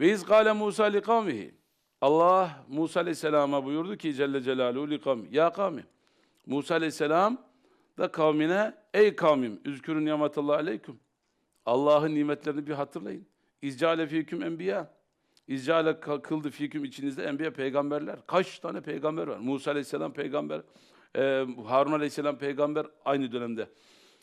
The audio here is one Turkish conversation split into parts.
Ve iz gâle Musa li kavmihi. Allah Musa Aleyhisselam'a buyurdu ki Celle Celaluhu li kavmi. Ya kavmi. Musa Aleyhisselam da kavmine ey kavmim üzkürün nimetallah aleyküm. Allah'ın nimetlerini bir hatırlayın. İzcale fîküm enbiya. İzcale kıldı fîküm içinizde enbiya peygamberler. Kaç tane peygamber var? Musa Aleyhisselam peygamber. Ee, Harun Aleyhisselam peygamber aynı dönemde.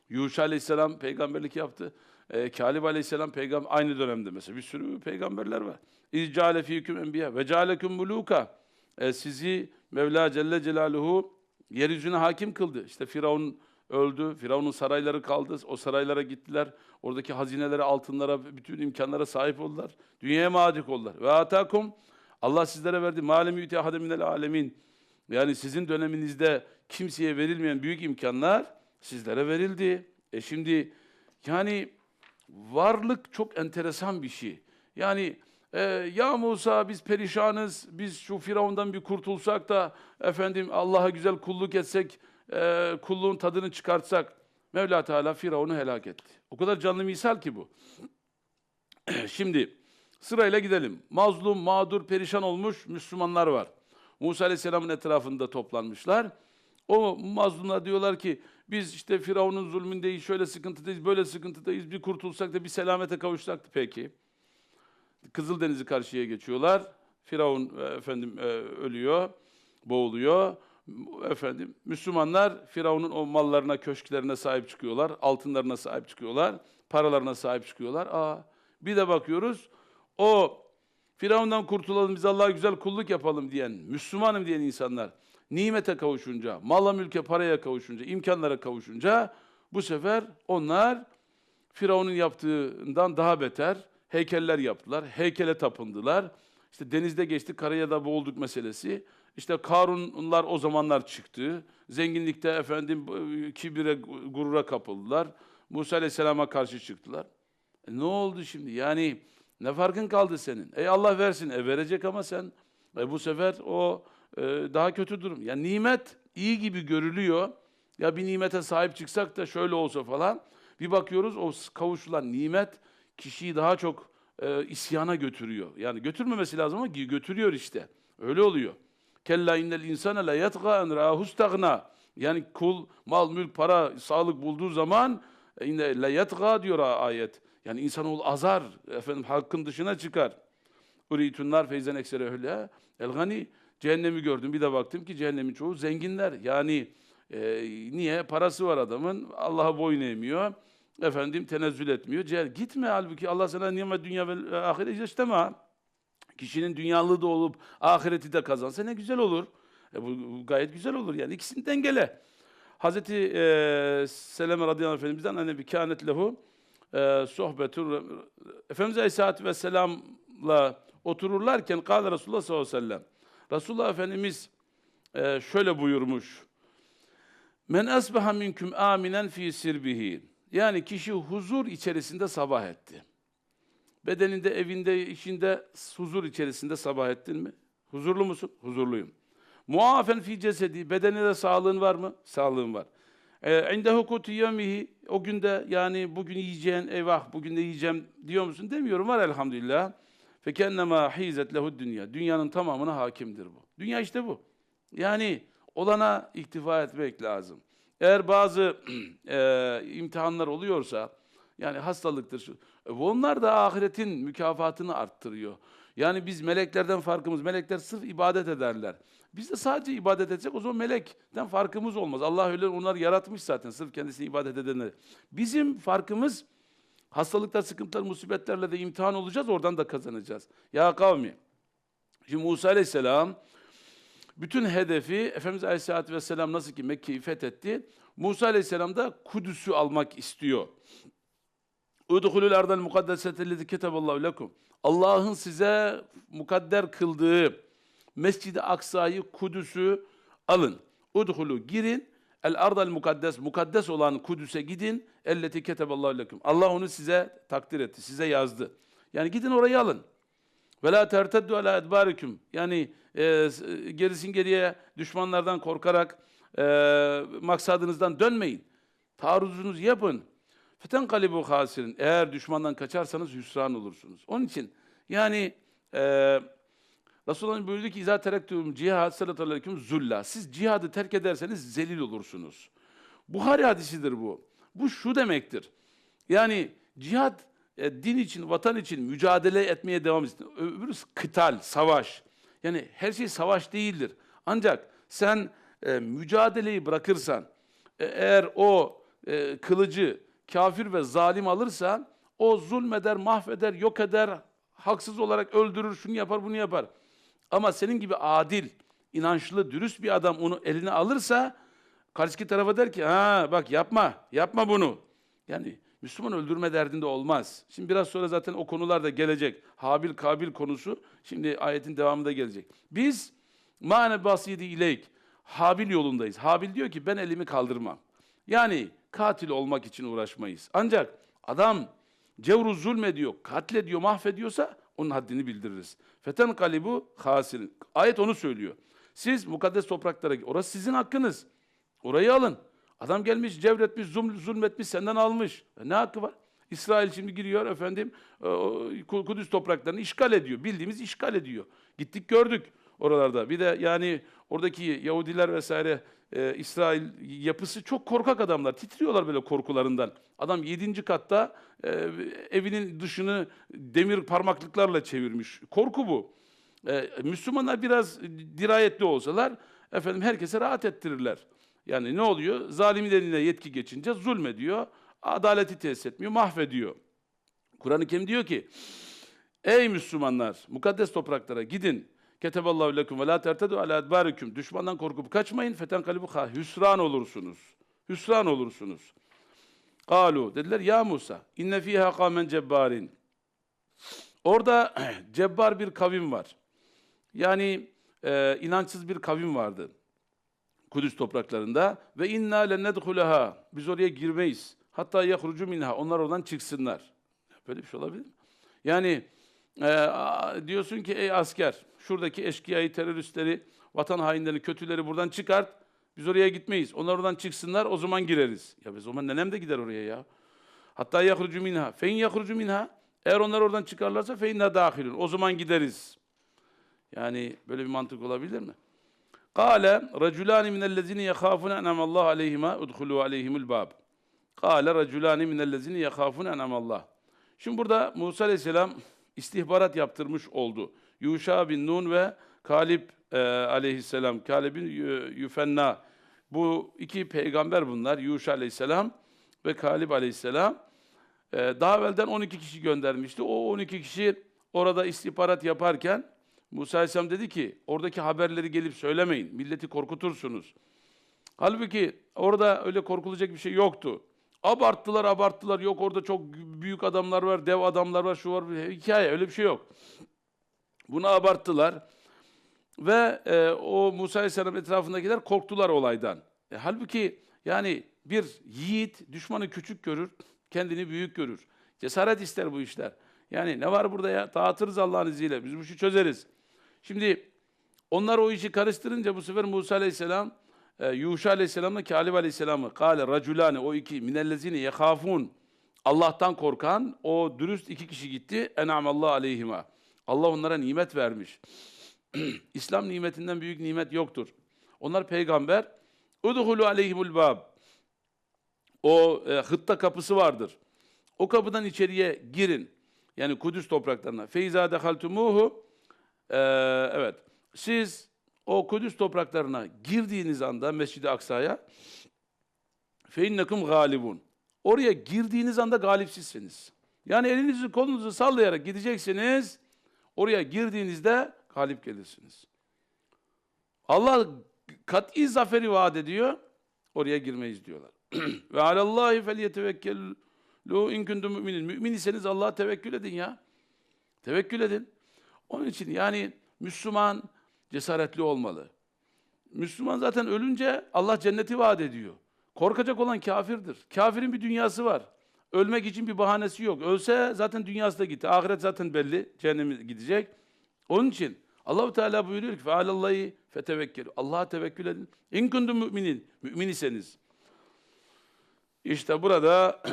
Yuşa Aleyhisselam peygamberlik yaptı. Ee, Kalib Aleyhisselam peygamber aynı dönemde mesela bir sürü peygamberler var. İzcale fîküm enbiya ve cealeküm muluka. Ee, sizi Mevla Celle Celaluhu yeryüzüne hakim kıldı. İşte Firavun öldü. Firavun'un sarayları kaldı. O saraylara gittiler. Oradaki hazinelere, altınlara, bütün imkanlara sahip oldular. Dünyaya malik oldular. Ve atakum Allah sizlere verdi. Malem yüti ahade minel alemin. Yani sizin döneminizde kimseye verilmeyen büyük imkanlar sizlere verildi. E şimdi yani varlık çok enteresan bir şey. Yani e, ya Musa biz perişanız, biz şu Firavundan bir kurtulsak da efendim Allah'a güzel kulluk etsek, e, kulluğun tadını çıkartsak. Mevla Teala Firavun'u helak etti. O kadar canlı misal ki bu. Şimdi sırayla gidelim. Mazlum, mağdur, perişan olmuş Müslümanlar var. Musa Aleyhisselam'ın etrafında toplanmışlar. O mazlumlar diyorlar ki biz işte Firavun'un zulmündeyiz, şöyle sıkıntıdayız, böyle sıkıntıdayız. Bir kurtulsak da bir selamete kavuşsak da peki. Kızıldeniz'i karşıya geçiyorlar. Firavun e, efendim e, ölüyor, boğuluyor. Efendim Müslümanlar Firavun'un o mallarına, köşklerine sahip çıkıyorlar, altınlarına sahip çıkıyorlar, paralarına sahip çıkıyorlar. Aa, bir de bakıyoruz o Firavundan kurtulalım, biz Allah'a güzel kulluk yapalım diyen, Müslümanım diyen insanlar nimete kavuşunca, mala mülke, paraya kavuşunca, imkanlara kavuşunca bu sefer onlar Firavun'un yaptığından daha beter heykeller yaptılar, heykele tapındılar. İşte denizde geçtik, karaya da boğulduk meselesi. İşte Karunlar o zamanlar çıktı. Zenginlikte efendim kibire, gurura kapıldılar. Musa Aleyhisselam'a karşı çıktılar. E ne oldu şimdi? Yani ne farkın kaldı senin? Ey Allah versin. E verecek ama sen e bu sefer o e, daha kötü durum. Ya nimet iyi gibi görülüyor. Ya bir nimete sahip çıksak da şöyle olsa falan. Bir bakıyoruz o kavuşulan nimet kişiyi daha çok e, isyana götürüyor. Yani götürmemesi lazım ama götürüyor işte. Öyle oluyor. Kella innel insane la yatga en rahustagna. Yani kul, mal, mülk, para, sağlık bulduğu zaman e, inne la yatga diyor ayet. Yani insanoğlu azar, efendim hakkın dışına çıkar. Uritunlar feyzen eksere öyle. El gani cehennemi gördüm. Bir de baktım ki cehennemin çoğu zenginler. Yani e, niye? Parası var adamın. Allah'a boyun eğmiyor. Efendim tenezzül etmiyor. Cehennem. Gitme halbuki Allah sana nimet dünya ve ahiret isteme. Kişinin dünyalığı da olup ahireti de kazansa ne güzel olur. E bu, bu gayet güzel olur yani ikisini dengele. Hazreti e, Seleme radıyallahu anh efendimizden hani bir kânet lehu e, sohbetur Efendimiz Aleyhisselatü Vesselam'la otururlarken kâle Resulullah sallallahu aleyhi ve sellem Resulullah Efendimiz e, şöyle buyurmuş Men asbaha minküm aminen fi sirbihi yani kişi huzur içerisinde sabah etti. Bedeninde, evinde, işinde huzur içerisinde sabah ettin mi? Huzurlu musun? Huzurluyum. Muafen fi cesedi, bedeninde sağlığın var mı? Sağlığın var. E, İnde hukutu yemihi, o günde yani bugün yiyeceğin, eyvah bugün de yiyeceğim diyor musun? Demiyorum, var elhamdülillah. Fekennema hizet lehu dünya. Dünyanın tamamına hakimdir bu. Dünya işte bu. Yani olana iktifa etmek lazım. Eğer bazı e, imtihanlar oluyorsa, yani hastalıktır. Şu. E, Onlar da ahiretin mükafatını arttırıyor. Yani biz meleklerden farkımız, melekler sırf ibadet ederler. Biz de sadece ibadet edecek, o zaman melekten farkımız olmaz. Allah öyle onları yaratmış zaten, sırf kendisine ibadet edenleri. Bizim farkımız hastalıklar, sıkıntılar, musibetlerle de imtihan olacağız, oradan da kazanacağız. Ya kavmi, şimdi Musa Aleyhisselam, bütün hedefi Efendimiz Aleyhisselatü Vesselam nasıl ki Mekke'yi fethetti, Musa Aleyhisselam da Kudüs'ü almak istiyor. Udhulul ardal mukaddesetellezi keteballahu lekum. Allah'ın size mukadder kıldığı Mescid-i Aksa'yı, Kudüs'ü alın. Udhulu girin. El ardal mukaddes, mukaddes olan Kudüs'e gidin. Elleti keteballahu lekum. Allah onu size takdir etti, size yazdı. Yani gidin orayı alın. Ve la terteddu ala edbarikum. Yani e, gerisin geriye düşmanlardan korkarak e, maksadınızdan dönmeyin. Taarruzunuzu yapın. Feten kalibu hasirin. Eğer düşmandan kaçarsanız hüsran olursunuz. Onun için yani e, Resulullah buyurdu ki izâ terektüm cihad sallallahu zulla. Siz cihadı terk ederseniz zelil olursunuz. Buhari hadisidir bu. Bu şu demektir. Yani cihad e, din için, vatan için mücadele etmeye devam etsin. Öbürü kıtal, savaş. Yani her şey savaş değildir. Ancak sen e, mücadeleyi bırakırsan, e, eğer o e, kılıcı kafir ve zalim alırsa, o zulmeder, mahveder, yok eder, haksız olarak öldürür, şunu yapar, bunu yapar. Ama senin gibi adil, inançlı, dürüst bir adam onu eline alırsa, karşıki tarafa der ki, ha bak yapma, yapma bunu. Yani Müslüman öldürme derdinde olmaz. Şimdi biraz sonra zaten o konular da gelecek. Habil Kabil konusu şimdi ayetin devamında gelecek. Biz mane basidi ileyk Habil yolundayız. Habil diyor ki ben elimi kaldırmam. Yani katil olmak için uğraşmayız. Ancak adam cevru zulmediyor, katlediyor, mahvediyorsa onun haddini bildiririz. Feten kalibu hasirin. Ayet onu söylüyor. Siz mukaddes topraklara, orası sizin hakkınız. Orayı alın. Adam gelmiş, cevretmiş, zulm, zulmetmiş, senden almış. E ne hakkı var? İsrail şimdi giriyor efendim, e, Kudüs topraklarını işgal ediyor. Bildiğimiz işgal ediyor. Gittik gördük oralarda. Bir de yani oradaki Yahudiler vesaire e, İsrail yapısı çok korkak adamlar. Titriyorlar böyle korkularından. Adam yedinci katta e, evinin dışını demir parmaklıklarla çevirmiş. Korku bu. E, Müslümanlar biraz dirayetli olsalar efendim herkese rahat ettirirler. Yani ne oluyor? Zalimin eline yetki geçince zulmediyor, adaleti tesis etmiyor, mahvediyor. Kur'an-ı Kerim diyor ki, Ey Müslümanlar, mukaddes topraklara gidin. Keteballahu lekum ve la tertedu ala adbarikum. Düşmandan korkup kaçmayın. Feten kalibu. Hüsran olursunuz. Hüsran olursunuz. Kalu dediler ya Musa inne fiha kavmen cebbarin. Orada cebbar bir kavim var. Yani e, inançsız bir kavim vardı. Kudüs topraklarında ve inna lennedhuleha biz oraya girmeyiz. Hatta yahrucu minha onlar oradan çıksınlar. Böyle bir şey olabilir mi? Yani e, diyorsun ki ey asker şuradaki eşkıyayı, teröristleri, vatan hainlerini, kötüleri buradan çıkart. Biz oraya gitmeyiz. Onlar oradan çıksınlar o zaman gireriz. Ya o zaman nenem de gider oraya ya. Hatta yahrucu minha. Fein yahrucu minha. Eğer onlar oradan çıkarlarsa feinna dahilun. O zaman gideriz. Yani böyle bir mantık olabilir mi? Kale raculani minellezine yahafune enamallahu aleyhima udhulu aleyhimul bab. Kale raculani minellezine yahafune enamallah. Şimdi burada Musa aleyhisselam istihbarat yaptırmış oldu. Yuşa bin Nun ve Kalib e, aleyhisselam, Kalib bin Yüfenna. Bu iki peygamber bunlar. Yuşa aleyhisselam ve Kalib aleyhisselam. E, daha evvelden 12 kişi göndermişti. O 12 kişi orada istihbarat yaparken Musa aleyhisselam dedi ki oradaki haberleri gelip söylemeyin. Milleti korkutursunuz. Halbuki orada öyle korkulacak bir şey yoktu. Abarttılar abarttılar. Yok orada çok büyük adamlar var, dev adamlar var, şu var. Hikaye öyle bir şey yok. Bunu abarttılar. Ve e, o Musa Aleyhisselam etrafındakiler korktular olaydan. E, halbuki yani bir yiğit düşmanı küçük görür, kendini büyük görür. Cesaret ister bu işler. Yani ne var burada ya? Dağıtırız Allah'ın izniyle. Biz bu işi çözeriz. Şimdi onlar o işi karıştırınca bu sefer Musa Aleyhisselam, e, Yuşa Aleyhisselam'la Kalib Aleyhisselam'ı kâle raculâne o iki minellezine yekâfûn Allah'tan korkan o dürüst iki kişi gitti. En'amallahu aleyhima. Allah onlara nimet vermiş. İslam nimetinden büyük nimet yoktur. Onlar peygamber. Udhulu aleyhimul bab. O e, hıtta kapısı vardır. O kapıdan içeriye girin. Yani Kudüs topraklarına. Feyza dehaltumuhu. Ee, evet. Siz o Kudüs topraklarına girdiğiniz anda Mescid-i Aksa'ya feinnekum galibun. Oraya girdiğiniz anda galipsizsiniz. Yani elinizi kolunuzu sallayarak gideceksiniz. Oraya girdiğinizde galip gelirsiniz. Allah kat'i zaferi vaat ediyor. Oraya girmeyiz diyorlar. Ve alallahi felyetevekkelû in kuntum müminin. Mümin iseniz Allah'a tevekkül edin ya. Tevekkül edin. Onun için yani Müslüman cesaretli olmalı. Müslüman zaten ölünce Allah cenneti vaat ediyor. Korkacak olan kafirdir. Kafirin bir dünyası var. Ölmek için bir bahanesi yok. Ölse zaten dünyası da gitti. Ahiret zaten belli. Cehenneme gidecek. Onun için Allahu Teala buyuruyor ki "Fealallahi fetevekkelu." Allah'a tevekkül edin. İn kuntum müminin. Mümin iseniz. İşte burada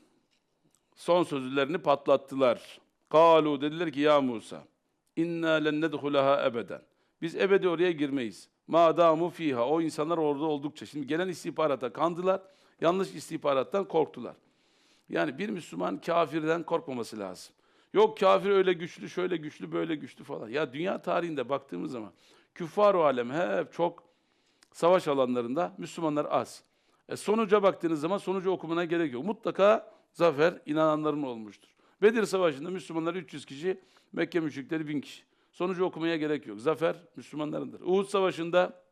son sözlerini patlattılar. Kalu dediler ki ya Musa inna len nedhulaha ebeden. Biz ebedi oraya girmeyiz. Madamu fiha. O insanlar orada oldukça. Şimdi gelen istihbarata kandılar. Yanlış istihbarattan korktular. Yani bir Müslüman kafirden korkmaması lazım. Yok kafir öyle güçlü, şöyle güçlü, böyle güçlü falan. Ya dünya tarihinde baktığımız zaman küffar-ı alem hep çok savaş alanlarında Müslümanlar az. E sonuca baktığınız zaman sonucu okumana gerek yok. Mutlaka zafer inananların olmuştur. Bedir Savaşı'nda Müslümanlar 300 kişi, Mekke müşrikleri 1000 kişi. Sonucu okumaya gerek yok. Zafer Müslümanlarındır. Uhud Savaşı'nda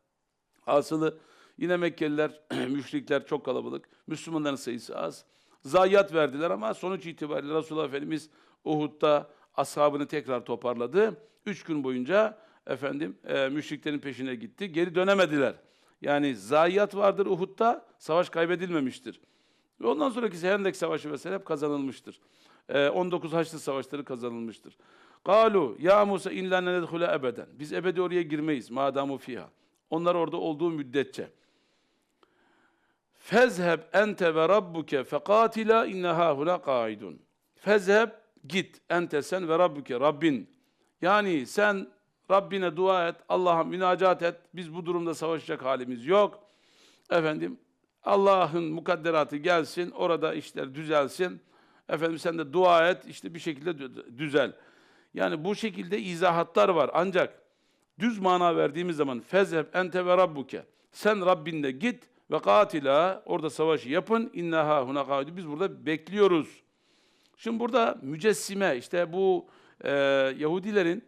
hasılı yine Mekkeliler, müşrikler çok kalabalık. Müslümanların sayısı az. Zayiat verdiler ama sonuç itibariyle Resulullah Efendimiz Uhud'da ashabını tekrar toparladı. Üç gün boyunca efendim e, müşriklerin peşine gitti. Geri dönemediler. Yani zayiat vardır Uhud'da, savaş kaybedilmemiştir. Ve ondan sonraki Hendek Savaşı vesaire hep kazanılmıştır. E, 19 Haçlı Savaşları kazanılmıştır. Galu ya Musa illa nedhule ebeden. Biz ebedi oraya girmeyiz madamu fiha. Onlar orada olduğu müddetçe. Fezheb ente ve rabbuke fekatila inne hahuna kaidun. Fezheb git ente sen ve rabbuke Rabbin. Yani sen Rabbine dua et, Allah'a münacat et. Biz bu durumda savaşacak halimiz yok. Efendim Allah'ın mukadderatı gelsin, orada işler düzelsin. Efendim sen de dua et, işte bir şekilde dü- düzel. Yani bu şekilde izahatlar var. Ancak düz mana verdiğimiz zaman fezheb ente ve rabbuke. Sen Rabbinle git ve katila orada savaşı yapın. İnneha huna kaidu. Biz burada bekliyoruz. Şimdi burada mücessime işte bu e, Yahudilerin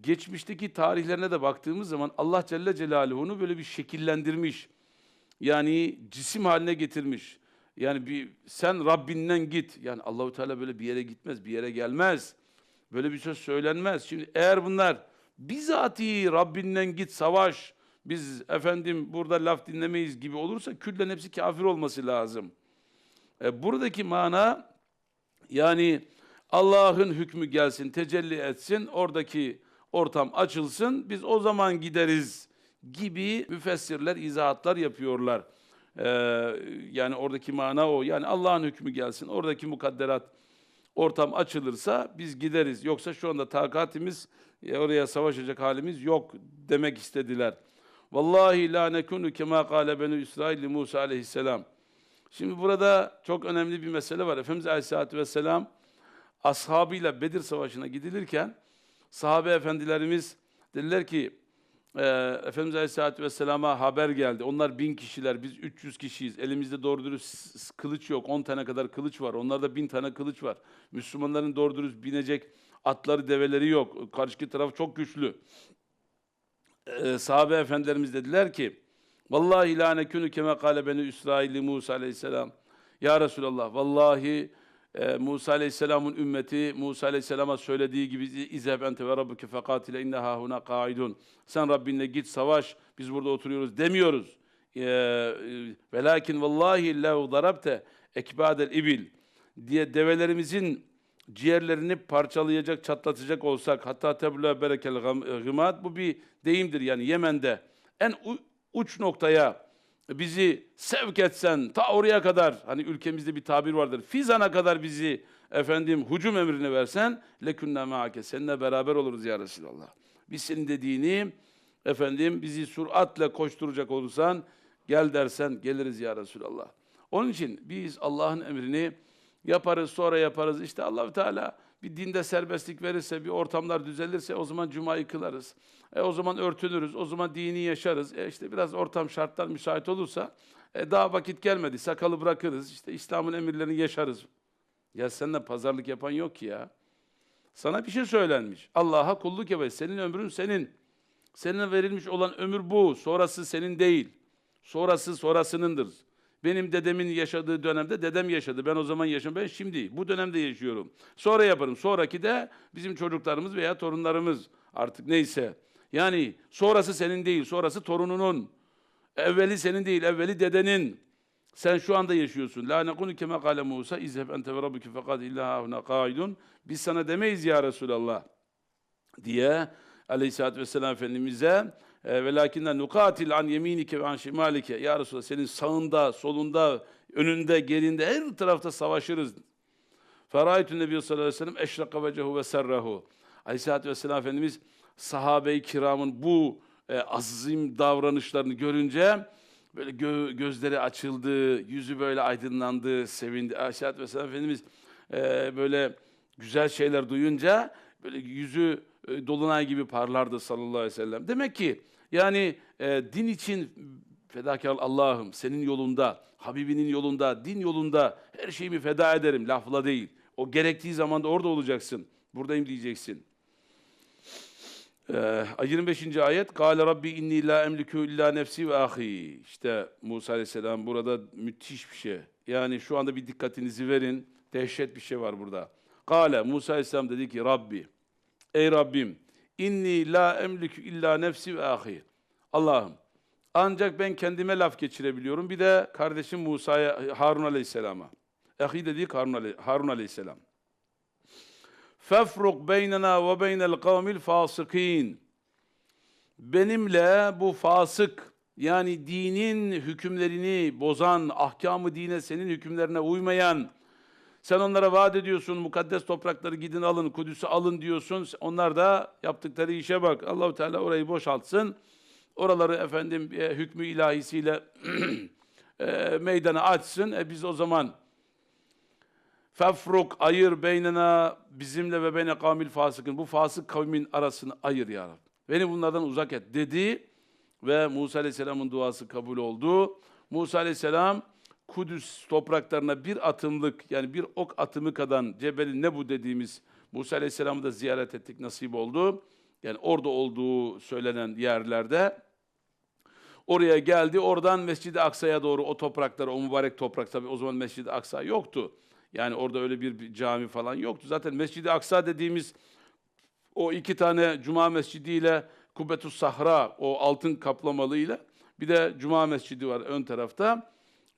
geçmişteki tarihlerine de baktığımız zaman Allah Celle Celaluhu'nu böyle bir şekillendirmiş. Yani cisim haline getirmiş. Yani bir sen Rabbinden git. Yani Allahu Teala böyle bir yere gitmez, bir yere gelmez. Böyle bir söz söylenmez. Şimdi eğer bunlar bizatihi Rabbinden git savaş, biz efendim burada laf dinlemeyiz gibi olursa küllen hepsi kafir olması lazım. E, buradaki mana yani Allah'ın hükmü gelsin, tecelli etsin, oradaki ortam açılsın, biz o zaman gideriz gibi müfessirler, izahatlar yapıyorlar. Ee, yani oradaki mana o. Yani Allah'ın hükmü gelsin, oradaki mukadderat ortam açılırsa biz gideriz. Yoksa şu anda takatimiz, e, oraya savaşacak halimiz yok demek istediler. Vallahi la nekunu kema kâle benü İsrail Musa aleyhisselam. Şimdi burada çok önemli bir mesele var. Efendimiz Aleyhisselatü Vesselam ashabıyla Bedir Savaşı'na gidilirken sahabe efendilerimiz dediler ki e, Efendimiz Aleyhisselatü Vesselam'a haber geldi. Onlar bin kişiler, biz 300 kişiyiz. Elimizde doğru dürüst kılıç yok. 10 tane kadar kılıç var. Onlarda bin tane kılıç var. Müslümanların doğru dürüst binecek atları, develeri yok. Karşıki taraf çok güçlü. E, sahabe efendilerimiz dediler ki Vallahi la nekunu kema kâle beni İsrail Musa aleyhisselam. Ya Resulallah vallahi e, Musa aleyhisselamın ümmeti Musa aleyhisselama söylediği gibi izheb ente ve rabbuke fekatile inne hahuna kaidun. Sen Rabbinle git savaş biz burada oturuyoruz demiyoruz. E, e, Velakin vallahi lev darabte ekbadel ibil diye develerimizin ciğerlerini parçalayacak, çatlatacak olsak hatta tebla berekel gam- gımat bu bir deyimdir yani Yemen'de en uç noktaya bizi sevk etsen ta oraya kadar hani ülkemizde bir tabir vardır. Fizan'a kadar bizi efendim hücum emrini versen lekünne maake seninle beraber oluruz ya Resulallah. Biz senin dediğini efendim bizi süratle koşturacak olursan gel dersen geliriz ya Resulallah. Onun için biz Allah'ın emrini yaparız sonra yaparız. İşte Allahu Teala bir dinde serbestlik verirse, bir ortamlar düzelirse o zaman cumayı kılarız. E, o zaman örtünürüz, o zaman dini yaşarız. E, işte biraz ortam şartlar müsait olursa e, daha vakit gelmedi, sakalı bırakırız. İşte İslam'ın emirlerini yaşarız. Ya seninle pazarlık yapan yok ki ya. Sana bir şey söylenmiş. Allah'a kulluk yap. Senin ömrün senin. Senin verilmiş olan ömür bu. Sonrası senin değil. Sonrası sonrasınındır. Benim dedemin yaşadığı dönemde dedem yaşadı. Ben o zaman yaşam. Ben şimdi bu dönemde yaşıyorum. Sonra yaparım. Sonraki de bizim çocuklarımız veya torunlarımız artık neyse. Yani sonrası senin değil. Sonrası torununun. Evveli senin değil. Evveli dedenin. Sen şu anda yaşıyorsun. La nekunu kema kâle Musa izheb ente ve rabbuke fekad illa huna kaidun. Biz sana demeyiz ya Resulallah diye Aleyhisselatü Vesselam Efendimiz'e velakinden nukatil an yeminike ve an şimalike ya Resulallah senin sağında, solunda, önünde, gerinde her tarafta savaşırız. Ferayetün Nebi sallallahu aleyhi ve sellem eşraka vecehu ve serrahu. Aleyhisselatü Vesselam Efendimiz sahabe-i kiramın bu e, azim davranışlarını görünce böyle gö- gözleri açıldı, yüzü böyle aydınlandı, sevindi. Aleyhisselatü Vesselam Efendimiz e, böyle güzel şeyler duyunca böyle yüzü e, dolunay gibi parlardı sallallahu aleyhi ve sellem. Demek ki yani e, din için fedakar Allah'ım senin yolunda, Habibinin yolunda, din yolunda her şeyimi feda ederim lafla değil. O gerektiği zaman da orada olacaksın. Buradayım diyeceksin. Ee, 25. ayet Kâle Rabbi inni la emliku illa nefsi ve ahi. İşte Musa Aleyhisselam burada müthiş bir şey. Yani şu anda bir dikkatinizi verin. Dehşet bir şey var burada. Kâle Musa Aleyhisselam dedi ki Rabbi Ey Rabbim inni la emliku illa nefsi ve ahi. Allah'ım ancak ben kendime laf geçirebiliyorum. Bir de kardeşim Musa'ya Harun Aleyhisselam'a. Ahi dediği Harun, Aley- Harun Aleyhisselam. Fefruk beynena ve beynel kavmil fasıkin. Benimle bu fasık yani dinin hükümlerini bozan, ahkamı dine senin hükümlerine uymayan, sen onlara vaat ediyorsun, mukaddes toprakları gidin alın, Kudüs'ü alın diyorsun. Onlar da yaptıkları işe bak. Allahu Teala orayı boşaltsın. Oraları efendim e, hükmü ilahisiyle e, meydana açsın. E, biz o zaman Fefruk ayır beynena bizimle ve beyne kavmil fasıkın. Bu fasık kavmin arasını ayır ya Rabbi. Beni bunlardan uzak et dedi ve Musa Aleyhisselam'ın duası kabul oldu. Musa Aleyhisselam Kudüs topraklarına bir atımlık yani bir ok atımı kadar Cebeli Nebu dediğimiz Musa Aleyhisselam'ı da ziyaret ettik nasip oldu. Yani orada olduğu söylenen yerlerde Oraya geldi. Oradan Mescid-i Aksa'ya doğru o topraklara, o mübarek toprak tabii o zaman Mescid-i Aksa yoktu. Yani orada öyle bir, cami falan yoktu. Zaten Mescid-i Aksa dediğimiz o iki tane Cuma Mescidi ile Kubbetus Sahra o altın kaplamalıyla bir de Cuma Mescidi var ön tarafta.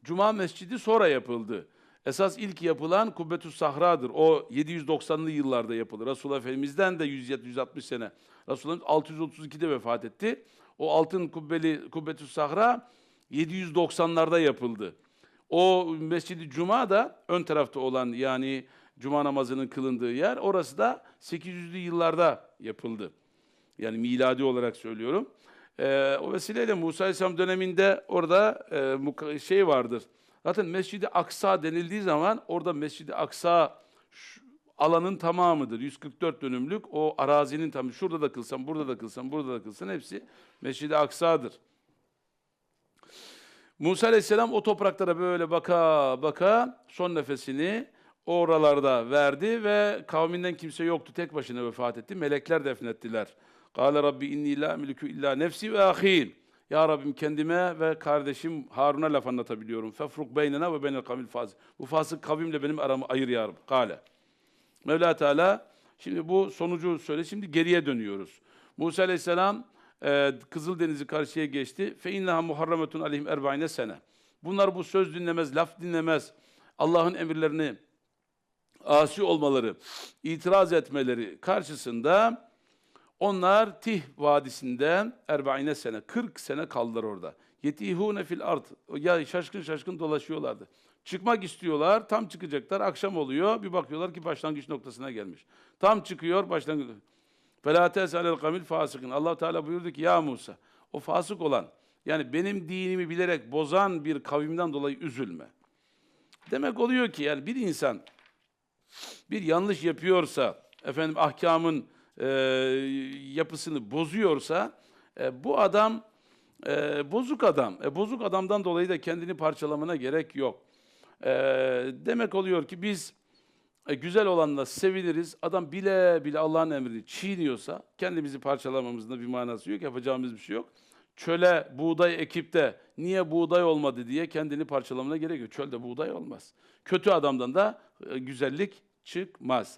Cuma Mescidi sonra yapıldı. Esas ilk yapılan Kubbetus Sahra'dır. O 790'lı yıllarda yapıldı. Resulullah Efendimiz'den de 160 sene. Resulullah 632'de vefat etti. O altın kubbeli Kubbetüs Sahra 790'larda yapıldı. O Mescid-i Cuma da ön tarafta olan yani Cuma namazının kılındığı yer orası da 800'lü yıllarda yapıldı. Yani miladi olarak söylüyorum. Ee, o vesileyle Musa Aleyhisselam döneminde orada e, şey vardır. Zaten Mescid-i Aksa denildiği zaman orada Mescid-i Aksa şu- alanın tamamıdır. 144 dönümlük o arazinin tamamı. Şurada da kılsan, burada da kılsan, burada da kılsan hepsi Mescid-i Aksa'dır. Musa Aleyhisselam o topraklara böyle baka baka son nefesini oralarda verdi ve kavminden kimse yoktu. Tek başına vefat etti. Melekler defnettiler. Kâle Rabbi inni la emliku illa nefsi ve ahîn. Ya Rabbim kendime ve kardeşim Harun'a laf anlatabiliyorum. Fefruk beynena ve beynel kavmil faz. Bu fasık kavimle benim aramı ayır ya Rabbi. Kâle. Mevla Teala şimdi bu sonucu söyle. Şimdi geriye dönüyoruz. Musa Aleyhisselam e, Kızıldeniz'i karşıya geçti. Fe inneha muharrametun aleyhim erbaine sene. Bunlar bu söz dinlemez, laf dinlemez. Allah'ın emirlerini asi olmaları, itiraz etmeleri karşısında onlar Tih Vadisi'nde erbaine sene, 40 sene kaldılar orada. Yetihune fil ard. Ya şaşkın şaşkın dolaşıyorlardı. Çıkmak istiyorlar, tam çıkacaklar, akşam oluyor. Bir bakıyorlar ki başlangıç noktasına gelmiş. Tam çıkıyor, başlangıç. Fela tesalel kamil fasıkın. Allah Teala buyurdu ki ya Musa, o fasık olan, yani benim dinimi bilerek bozan bir kavimden dolayı üzülme. Demek oluyor ki yani bir insan bir yanlış yapıyorsa, efendim ahkamın e, yapısını bozuyorsa, e, bu adam e, bozuk adam. E, bozuk adamdan dolayı da kendini parçalamana gerek yok. E, demek oluyor ki biz e, güzel olanla seviniriz. Adam bile bile Allah'ın emrini çiğniyorsa kendimizi parçalamamızda bir manası yok. Yapacağımız bir şey yok. Çöle buğday ekip de niye buğday olmadı diye kendini parçalamana gerek yok. Çölde buğday olmaz. Kötü adamdan da e, güzellik çıkmaz.